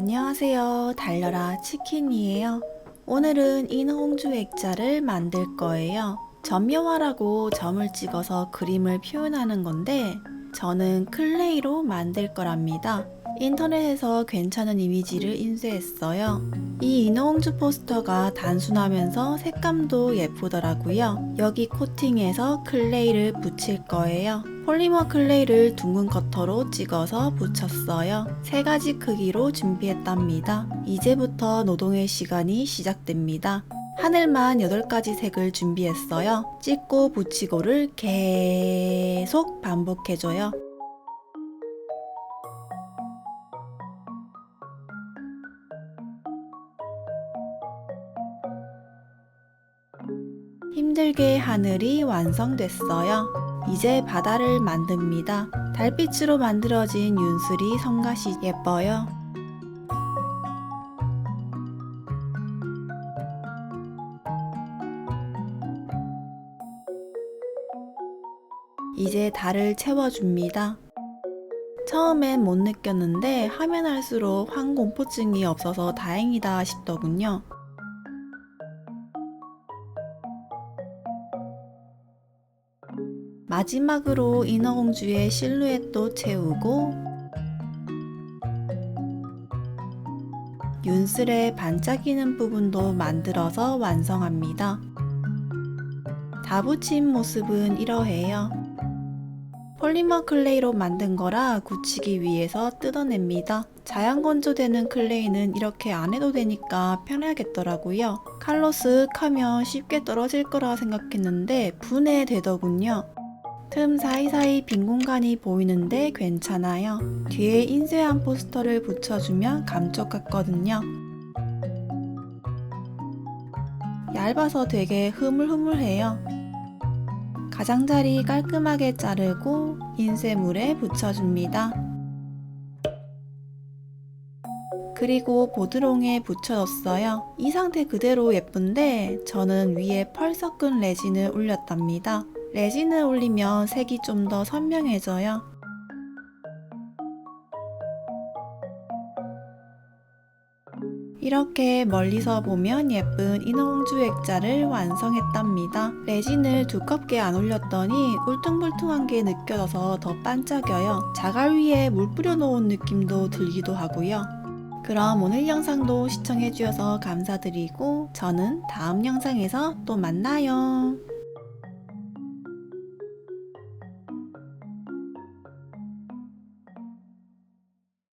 안녕하세요. 달려라 치킨이에요. 오늘은 인어홍주 액자를 만들 거예요. 점묘화라고 점을 찍어서 그림을 표현하는 건데 저는 클레이로 만들 거랍니다. 인터넷에서 괜찮은 이미지를 인쇄했어요. 이 인어홍주 포스터가 단순하면서 색감도 예쁘더라고요. 여기 코팅해서 클레이를 붙일 거예요. 폴리머 클레이를 둥근 커터로 찍어서 붙였어요. 세 가지 크기로 준비했답니다. 이제부터 노동의 시간이 시작됩니다. 하늘만 8가지 색을 준비했어요. 찍고 붙이고를 계속 반복해줘요. 힘들게 하늘이 완성됐어요. 이제 바다를 만듭니다. 달빛으로 만들어진 윤슬이 성가시 예뻐요. 이제 달을 채워줍니다. 처음엔 못 느꼈는데 하면 할수록 항 공포증이 없어서 다행이다 싶더군요. 마지막으로 인어공주의 실루엣도 채우고 윤슬의 반짝이는 부분도 만들어서 완성합니다. 다 붙인 모습은 이러해요. 폴리머 클레이로 만든 거라 굳히기 위해서 뜯어냅니다. 자연 건조되는 클레이는 이렇게 안 해도 되니까 편하겠더라고요. 칼로 쓱 하면 쉽게 떨어질 거라 생각했는데 분해되더군요. 틈 사이사이 빈 공간이 보이는데 괜찮아요. 뒤에 인쇄한 포스터를 붙여주면 감쪽 같거든요. 얇아서 되게 흐물흐물해요. 가장자리 깔끔하게 자르고 인쇄물에 붙여줍니다. 그리고 보드롱에 붙여줬어요. 이 상태 그대로 예쁜데 저는 위에 펄 섞은 레진을 올렸답니다. 레진을 올리면 색이 좀 더 선명해져요. 이렇게 멀리서 보면 예쁜 인어공주 액자를 완성했답니다. 레진을 두껍게 안 올렸더니 울퉁불퉁한 게 느껴져서 더 반짝여요. 자갈 위에 물 뿌려 놓은 느낌도 들기도 하고요. 그럼 오늘 영상도 시청해주셔서 감사드리고 저는 다음 영상에서 또 만나요.